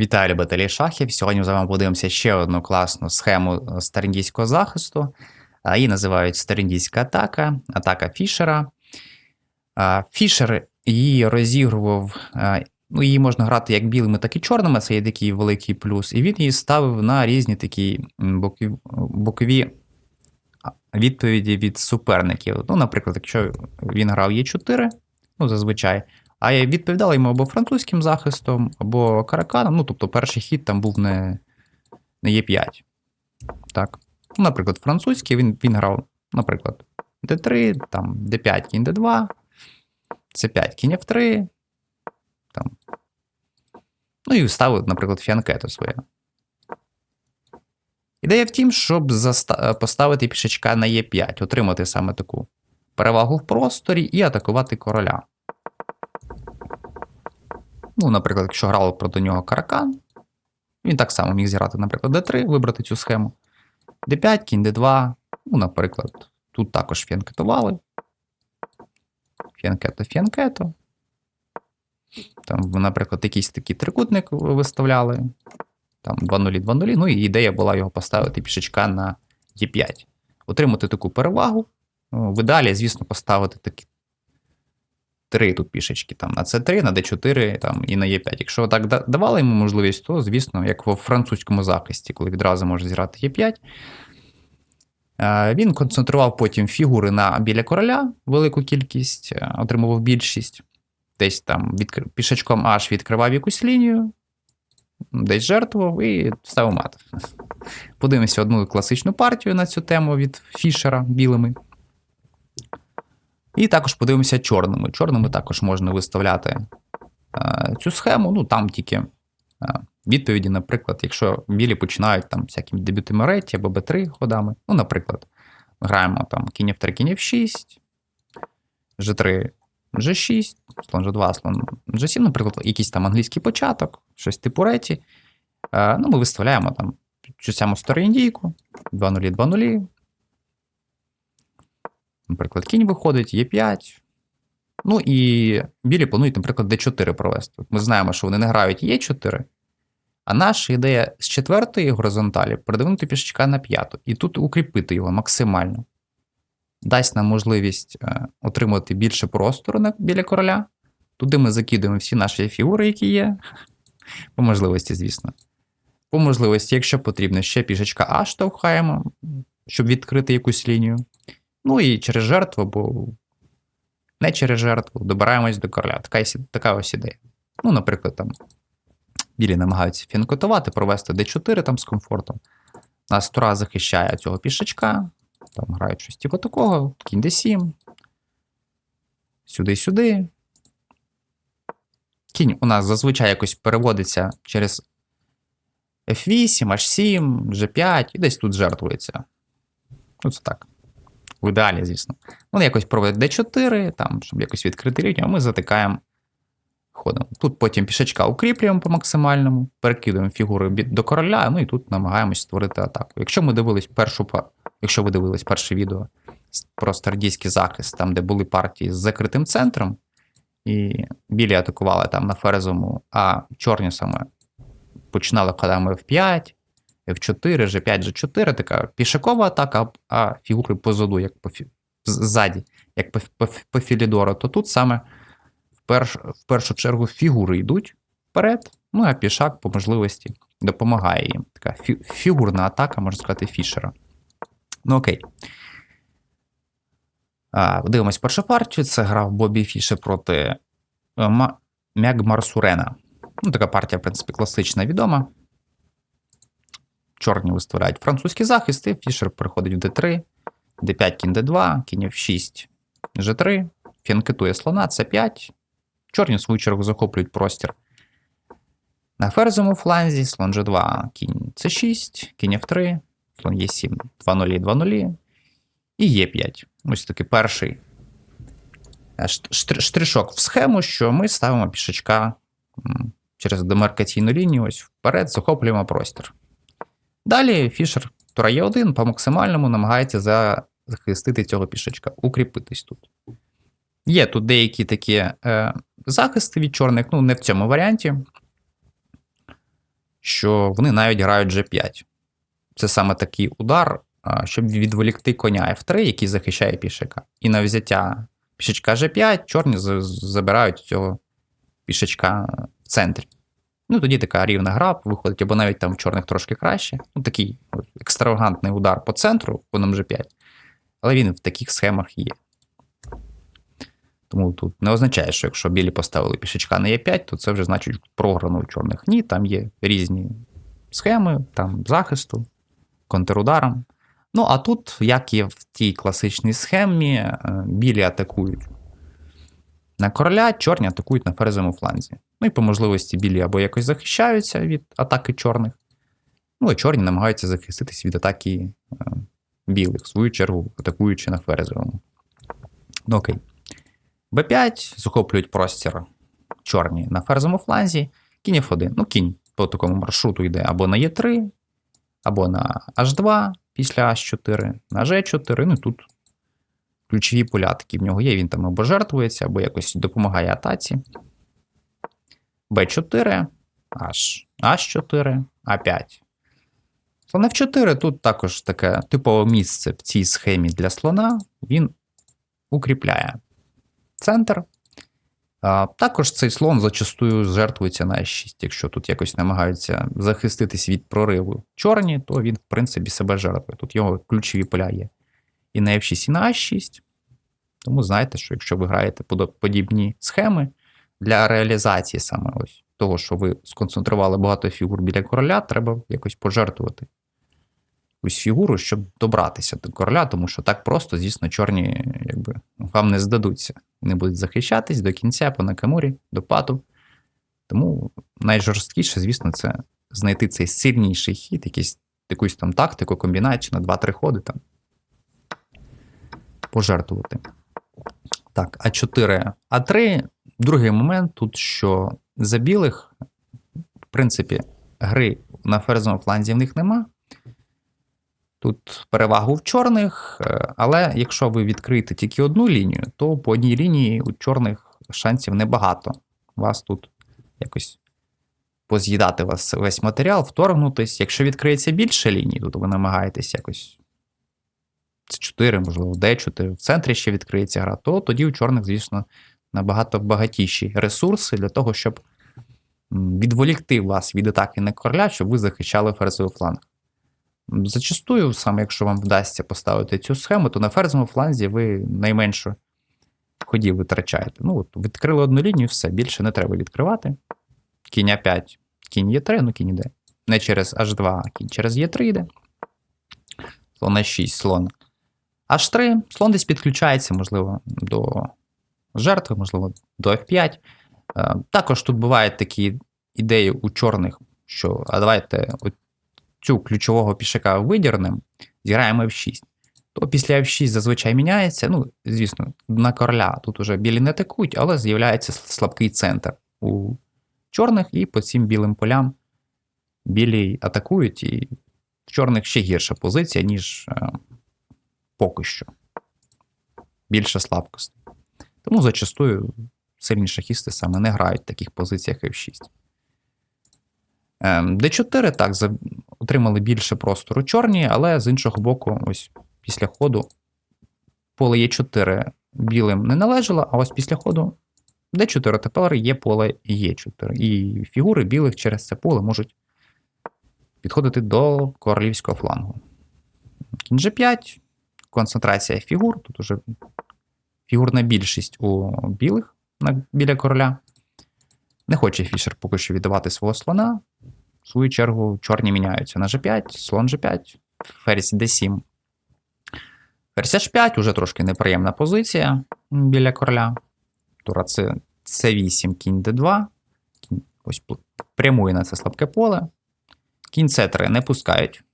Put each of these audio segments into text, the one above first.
Вітаю любителі шахів. Сьогодні з вами подивимося ще одну класну схему е, старіндійського захисту. Її називають старіндійська атака, атака Фішера. Фішер її розігрував. Ну, її можна грати як білими, так і чорними. Це є такий великий плюс. І він її ставив на різні такі бокові, відповіді від суперників. Ну, наприклад, якщо він грав Е4, ну, зазвичай. А я відповідала йому або французьким захистом, або караканом. Ну, тобто перший хід там був не, не Е5. Так. Ну, наприклад, французький він він грав, наприклад, D3, там D5, кінь D2, C5, кінь F3. Там. Ну і ставив, наприклад, фіанкету своє. Ідея в тім, щоб заста- поставити пішечка на Е5, отримати саме таку перевагу в просторі і атакувати короля. Ну, наприклад, якщо грали проти нього каракан, він так само міг зіграти, наприклад, D3, вибрати цю схему. D5, кінь D2. Ну, наприклад, тут також фіанкетували. Фіанкето, фіанкето. Там, наприклад, якийсь такий трикутник виставляли. Там 2-0, 2-0. Ну і ідея була його поставити пішечка на Е5. Отримати таку перевагу. В ідеалі, звісно, поставити такі три тут пішечки там на С3, на Д4 там, і на Е5. Якщо так давали йому можливість, то, звісно, як в французькому захисті, коли відразу може зіграти Е5. Е, Він концентрував потім фігури на біля короля, велику кількість, е, отримував більшість. Десь там відкр... пішечком аж відкривав якусь лінію, десь жертвував і ставив мат. Подивимося одну класичну партію на цю тему від Фішера білими. І також подивимося чорними. Чорними також можна виставляти е, цю схему. Ну там тільки е, відповіді, наприклад, якщо білі починають там всякими дебютами реті або Б3 ходами. Ну, наприклад, граємо там кінь F3, кінь F6, G3, G6, слон G2, слон G7, наприклад, якийсь там англійський початок, щось типу реті. Е, ну, ми виставляємо там цю саму стару індійку, 2-0, 2-0. Наприклад, кінь виходить, Е5. Ну і білі планують, наприклад, d4 провести. Ми знаємо, що вони не грають Е4, а наша ідея з четвертої горизонталі передвинути пішечка на п'яту. І тут укріпити його максимально. Дасть нам можливість е, отримати більше простору біля короля. Туди ми закидуємо всі наші фігури, які є. По можливості, звісно. По можливості, якщо потрібно, ще пішечка А штовхаємо, щоб відкрити якусь лінію. Ну і через жертву, бо не через жертву, добираємось до короля. Така, така ось ідея. Ну, наприклад, там білі намагаються фінкотувати, провести d4 там з комфортом. Нас Тура захищає цього пішечка. Там грають щось типу такого, кінь d7. Сюди-сюди. Кінь у нас зазвичай якось переводиться через F8, H7, G5 і десь тут жертвується. Ну, це так. В ідеалі, звісно. Вони якось проводять D4, там, щоб якось відкрити лінію, а ми затикаємо ходом. Тут потім пішечка укріплюємо по максимальному, перекидуємо фігури до короля, ну і тут намагаємось створити атаку. Якщо ми дивились першу якщо ви дивились перше відео про стардійський захист, там, де були партії з закритим центром, і білі атакували там на ферзовому, а чорні саме починали ходами F5, F4, G5, G4, така пішакова атака, а фігури позаду, як по ззаді, як по, по, по Філідору, то тут саме в, перш, в першу чергу фігури йдуть вперед, ну а пішак по можливості допомагає їм. Така фі, фігурна атака, можна сказати, Фішера. Ну окей. А, дивимось першу партію. Це грав Бобі Фішер проти е, Ма- Мягмар Ну, така партія, в принципі, класична, відома. Чорні виставляють французький захист, і Фішер переходить в d3, d5, кінь d2, кінь f6, g3, фінкетує слона, c5. Чорні, в свою чергу, захоплюють простір. На ферзовому фланзі слон g2, кінь c6, кінь f3, слон e7, 2-0, 2-0. І Е5. Ось такий перший е, шт- штр- штришок в схему, що ми ставимо пішечка через демаркаційну лінію ось вперед, захоплюємо простір. Далі Фішер Тура Е1 по максимальному намагається захистити цього пішечка, укріпитись тут. Є тут деякі такі е, захисти від чорних, ну не в цьому варіанті. що вони навіть грають G5. Це саме такий удар, а, щоб відволікти коня F3, який захищає пішака. І на взяття пішачка G5 чорні забирають цього пішачка в центрі. Ну, тоді така рівна гра виходить, або навіть там в чорних трошки краще. Ну, такий екстравагантний удар по центру, коном G5. Але він в таких схемах є. Тому тут не означає, що якщо білі поставили пішечка на Е5, то це вже значить програно у чорних. Ні, там є різні схеми, там захисту, контрударом. Ну, а тут, як і в тій класичній схемі, е, білі атакують на короля, чорні атакують на ферзовому фланзі. Ну і по можливості білі або якось захищаються від атаки чорних. Ну, а чорні намагаються захиститись від атаки е, білих, в свою чергу, атакуючи на ферзовому. Ну, окей. Б5 захоплюють простір чорні на ферзовому фланзі. Кінь F1. Ну, кінь по такому маршруту йде або на Е3, або на H2 після H4, на G4. Ну тут ключові поля такі в нього є. Він там або жертвується, або якось допомагає атаці. Б4, H, H4, А5. Слон F4 тут також таке типове місце в цій схемі для слона. Він укріпляє центр. Також цей слон зачастую жертвується на H6. Якщо тут якось намагаються захиститись від прориву чорні, то він, в принципі, себе жертвує. Тут його ключові поля є і на F6, і на H6. Тому знаєте, що якщо ви граєте подібні схеми для реалізації саме ось того, що ви сконцентрували багато фігур біля короля, треба якось пожертвувати якусь фігуру, щоб добратися до короля, тому що так просто, звісно, чорні якби, вам не здадуться. Вони будуть захищатись до кінця по Накамурі, до пату. Тому найжорсткіше, звісно, це знайти цей сильніший хід, якийсь якусь там тактику, комбінацію на 2-3 ходи там. Пожертвувати. Так, А4, А3. Другий момент тут, що за білих, в принципі, гри на ферзовому фланзі в них нема. Тут перевагу в чорних, е, але якщо ви відкриєте тільки одну лінію, то по одній лінії у чорних шансів небагато. Вас тут якось поз'їдати вас весь матеріал, вторгнутись. Якщо відкриється більше ліній, то ви намагаєтесь якось С4, можливо, Д4, в центрі ще відкриється гра, то тоді у чорних, звісно, набагато багатіші ресурси для того, щоб відволікти вас від атаки на короля, щоб ви захищали ферзовий фланг. Зачастую, саме якщо вам вдасться поставити цю схему, то на ферзовому фланзі ви найменше ходів витрачаєте. Ну, от відкрили одну лінію, все, більше не треба відкривати. Кінь А5, кінь Е3, ну кінь іде. Не через H2, а кінь через Е3 йде. Слон H6, слон H3, слон десь підключається, можливо, до жертви, можливо, до F5. Е, Також тут бувають такі ідеї у чорних, що а давайте цю ключового пішака видірнемо, зіграємо F6. То після F6 зазвичай міняється. Ну, звісно, на короля тут уже білі не атакують, але з'являється слабкий центр у чорних, і по цим білим полям білі атакують, і в чорних ще гірша позиція, ніж е, поки що. Більше слабкостей. Тому зачастую сильні шахісти саме не грають в таких позиціях F6. Ем, D4 так, отримали більше простору чорні, але з іншого боку, ось після ходу поле Е4 білим не належало, а ось після ходу D4 тепер є поле Е4. І фігури білих через це поле можуть підходити до королівського флангу. Кінь G5, концентрація фігур. Тут уже фігурна більшість у білих на, біля короля. Не хоче Фішер поки що віддавати свого слона. В свою чергу, чорні міняються на G5, слон G5, ферзь D7. Ферзь H5 уже трошки неприємна позиція біля короля. Тура це C8, кінь D2. Ось прямує на це слабке поле. Кінь C3 не пускають.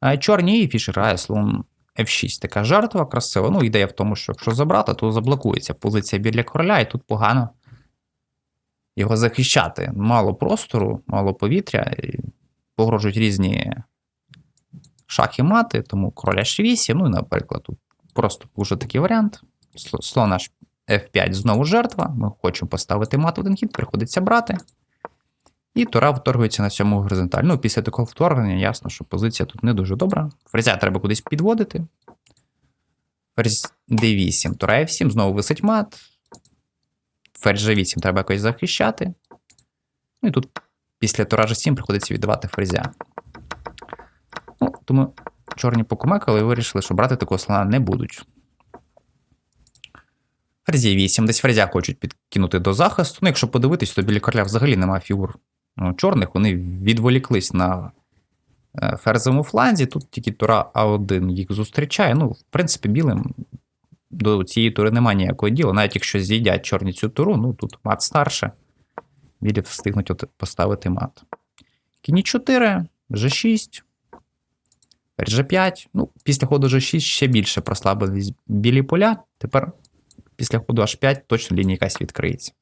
А Чорні і Фішер грає слон F6. Така жертва красива. Ну, ідея в тому, що якщо забрати, то заблокується позиція біля короля, і тут погано його захищати. Мало простору, мало повітря, і погрожують різні шахи мати, тому короля H8. Ну і, наприклад, тут просто вже такий варіант. Слон аж F5 знову жертва. Ми хочемо поставити мат в один хід, приходиться брати. І Тура вторгується на цьому горизонталь. Ну, після такого вторгнення ясно, що позиція тут не дуже добра. Ферзя треба кудись підводити. Ферзь D8, Тура F7, знову висить мат. Ферзь G8 треба якось захищати. Ну і тут після Тура G7 приходиться віддавати ферзя. Ну, тому чорні покумекали і вирішили, що брати такого слона не будуть. Ферзі 8, десь ферзя хочуть підкинути до захисту. Ну, якщо подивитись, то біля короля взагалі немає фігур ну, чорних, вони відволіклись на е, ферзовому фланзі. Тут тільки тура А1 їх зустрічає. Ну, в принципі, білим до цієї тури немає ніякого діла. Навіть якщо з'їдять чорні цю туру, ну тут мат старше. Білі встигнуть от поставити мат. Кіні 4, G6. G5. Ну, після ходу G6 ще більше прослабились білі поля. Тепер після ходу H5 точно лінія якась відкриється.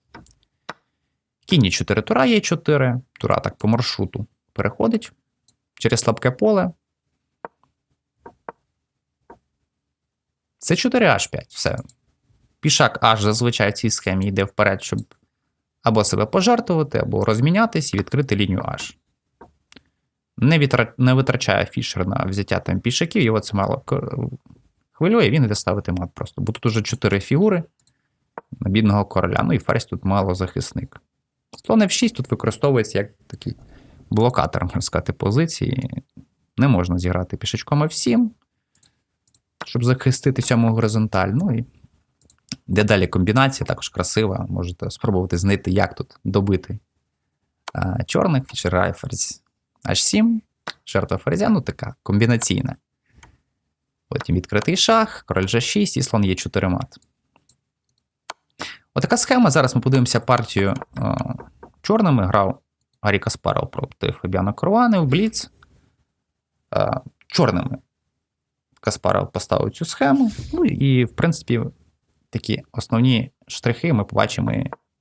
Кінь 4 тура є 4. Тура так по маршруту переходить через слабке поле. Це 4 H5. Все. Пішак H зазвичай в цій схемі йде вперед, щоб або себе пожертвувати, або розмінятись і відкрити лінію H. Не, вітра... не витрачає фішер на взяття там пішаків, його це мало хвилює, він йде ставити мат просто. Бо тут уже 4 фігури на бідного короля. Ну і ферзь тут мало захисник. Слон F6 тут використовується як такий блокатор, можна сказати, позиції. Не можна зіграти пішечком F7, щоб захистити цьому горизонталь. Ну і де далі комбінація, також красива. Можете спробувати знайти, як тут добити а, чорних, фішер ферзь H7, жертва ферзя, ну така комбінаційна. Потім відкритий шах, король G6 і слон Е4 мат. Отака схема. Зараз ми подивимося партію е, чорними. Грав Гаррі Каспаров проти Фабіана Коруани в Бліц. Е, чорними Каспаров поставив цю схему. Ну і, в принципі, такі основні штрихи ми побачимо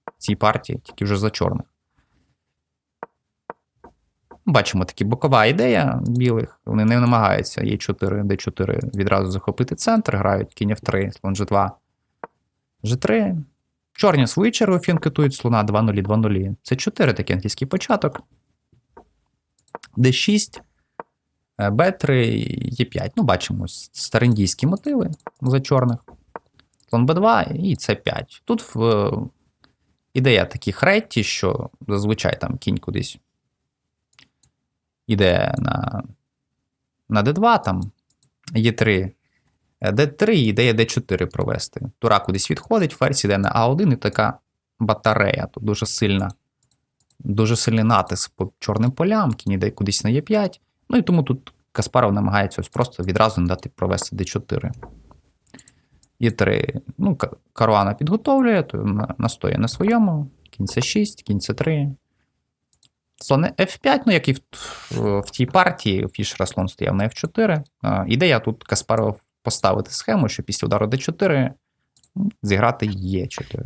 в цій партії, тільки вже за чорних. Бачимо такі бокова ідея білих. Вони не намагаються Е4, Д4 відразу захопити центр, грають кінь F3, слон G2, G3. Чорні свою чергу фінкетують слона 2-0, 2-0. Це 4 такий англійський початок. D6, B3, Е5. Ну, бачимо старендійські мотиви за чорних. Слон B2 і C5. Тут в, ідея такі хретті, що зазвичай там кінь кудись іде на на D2, там Е3, D3 і ідея D4 провести. Тура кудись відходить, ферзь іде на А1 і така батарея. Тут дуже сильна, дуже сильний натиск по чорним полям, кінь іде кудись на Е5. Ну і тому тут Каспаров намагається ось просто відразу не дати провести D4. Е3. Ну, Каруана підготовлює, то настоює на своєму. Кінь С6, кінь С3. Слон F5, ну як і в, в, в тій партії, Фішера слон стояв на F4. А, ідея тут Каспаров поставити схему, що після удару D4 зіграти Е4.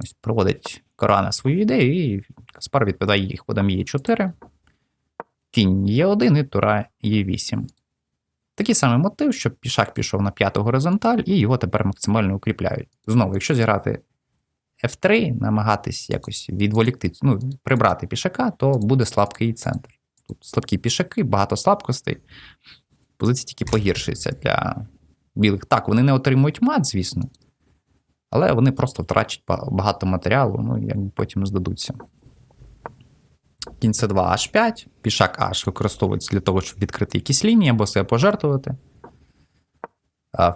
Ось Проводить Корана свою ідею, і Каспаров відповідає їх ходом Е4. Кінь Е1 і Тура Е8. Такий самий мотив, щоб пішак пішов на п'яту горизонталь, і його тепер максимально укріпляють. Знову, якщо зіграти F3, намагатись якось відволікти, ну, прибрати пішака, то буде слабкий центр. Тут слабкі пішаки, багато слабкостей. Позиція тільки погіршується для білих. Так, вони не отримують мат, звісно. Але вони просто втрачать багато матеріалу, ну і потім здадуться. Кінь c 2 H5, пішак H використовується для того, щоб відкрити якісь лінії або себе пожертвувати.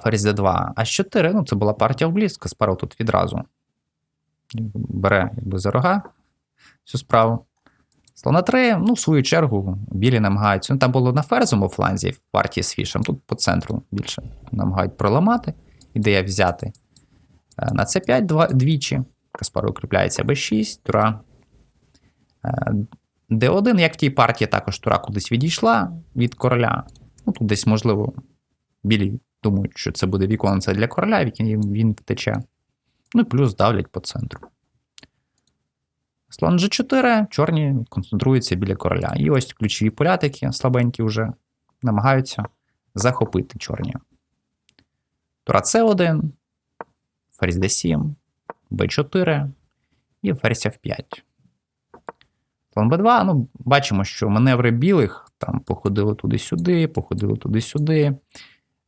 Ферзь D2 H4, ну це була партія в близько, Каспаров тут відразу бере якби, за рога цю справу. Слона 3, ну, в свою чергу, білі намагаються. Ну, там було на ферзовому фланзі в партії з фішем, тут по центру більше намагають проламати. Ідея взяти е, на С5 двічі. Каспар укріпляється Б6, Тура. Е, Д1, як в тій партії, також Тура кудись відійшла від короля. Ну, Тут десь, можливо, білі думають, що це буде віконце для короля, він, він втече. Ну і плюс давлять по центру. Слон G4, чорні концентруються біля короля. І ось ключові полятики, слабенькі вже, намагаються захопити чорні. Тура С1, ферзь D7, Б4 і ферзь F5. Слон Б2, ну, бачимо, що маневри білих там походили туди-сюди, походили туди-сюди.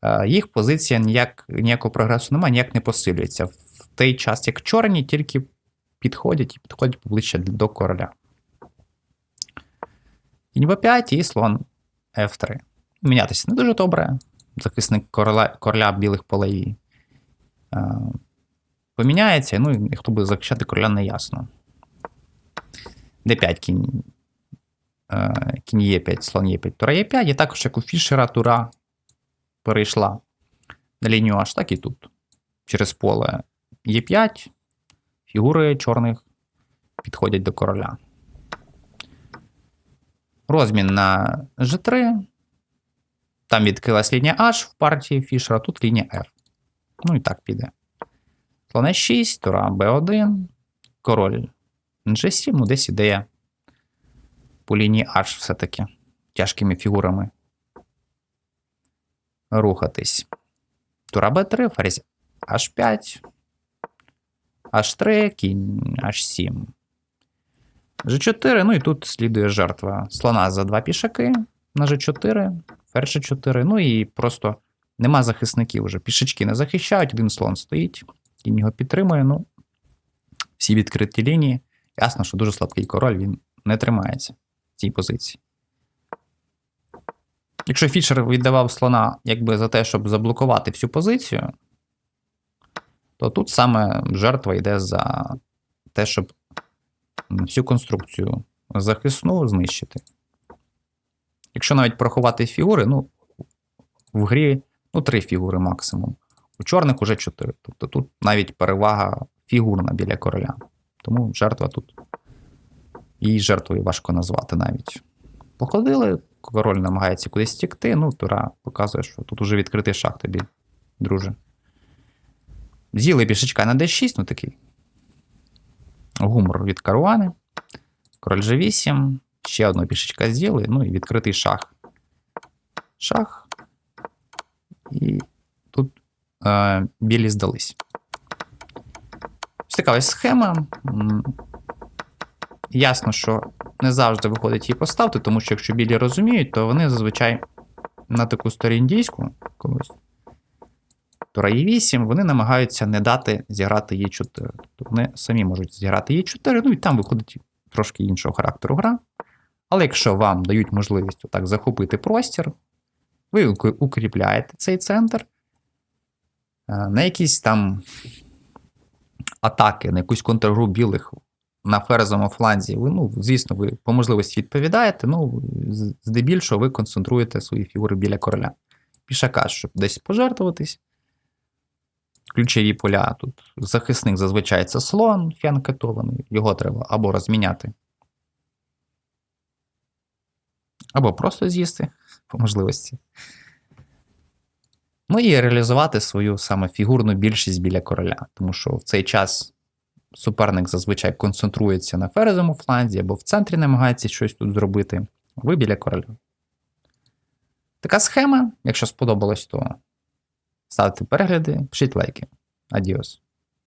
Е, Їх позиція ніяк, ніякого прогресу немає, ніяк не посилюється. В той час, як чорні, тільки підходять і підходять поближче до короля. Кінь Б5 і слон F3. Мінятися не дуже добре. Захисник короля, короля білих полей е, поміняється, ну і хто буде захищати короля, не ясно. D5 кінь, е, кінь Е5, слон Е5, тура Е5, і також як у Фішера тура перейшла на лінію аж так і тут. Через поле Е5, фігури чорних підходять до короля. Розмін на G3. Там відкрилась лінія H в партії Фішера, тут лінія F. Ну і так піде. Слон Е6, тура Б1, король G7, ну десь ідея по лінії H все-таки тяжкими фігурами рухатись. Тура Б3, ферзь H5, H3, кінь H7. G4, ну і тут слідує жертва слона за два пішаки на G4, ферзь G4, ну і просто нема захисників вже. Пішачки не захищають, один слон стоїть, кінь його підтримує. Ну, всі відкриті лінії. Ясно, що дуже слабкий король, він не тримається в цій позиції. Якщо Фішер віддавав слона якби за те, щоб заблокувати всю позицію, то тут саме жертва йде за те, щоб всю конструкцію захисну знищити. Якщо навіть порахувати фігури, ну, в грі ну, три фігури максимум. У чорних уже чотири. Тобто тут навіть перевага фігурна біля короля. Тому жертва тут. Її жертвою важко назвати навіть. Походили, король намагається кудись тікти, ну, тура показує, що тут уже відкритий шах тобі, друже. З'їли пішечка на d6, ну такий. Гумор від каруани. Король G8. Ще одного пішечка з'їли, ну і відкритий шах. Шах. І тут е, білі здались. Ось така ось схема. Ясно, що не завжди виходить її поставити, тому що якщо білі розуміють, то вони зазвичай на таку старіндійську когось. Тура Е8, вони намагаються не дати зіграти Е4. Тобто вони самі можуть зіграти Е4, ну і там виходить трошки іншого характеру гра. Але якщо вам дають можливість отак захопити простір, ви укріпляєте цей центр е, на якісь там атаки, на якусь контргру білих на ферзовому фланзі, ви, ну, звісно, ви по можливості відповідаєте, ну, здебільшого ви концентруєте свої фігури біля короля. Пішака, щоб десь пожертвуватись. Ключові поля тут. Захисник зазвичай це слон фіанкетований, його треба або розміняти, або просто з'їсти по можливості. Ну і реалізувати свою саме фігурну більшість біля короля, тому що в цей час суперник зазвичай концентрується на ферзовому фланзі або в центрі намагається щось тут зробити. Ви біля короля. Така схема. Якщо сподобалось, то ставте перегляди, пишіть лайки. Адіос.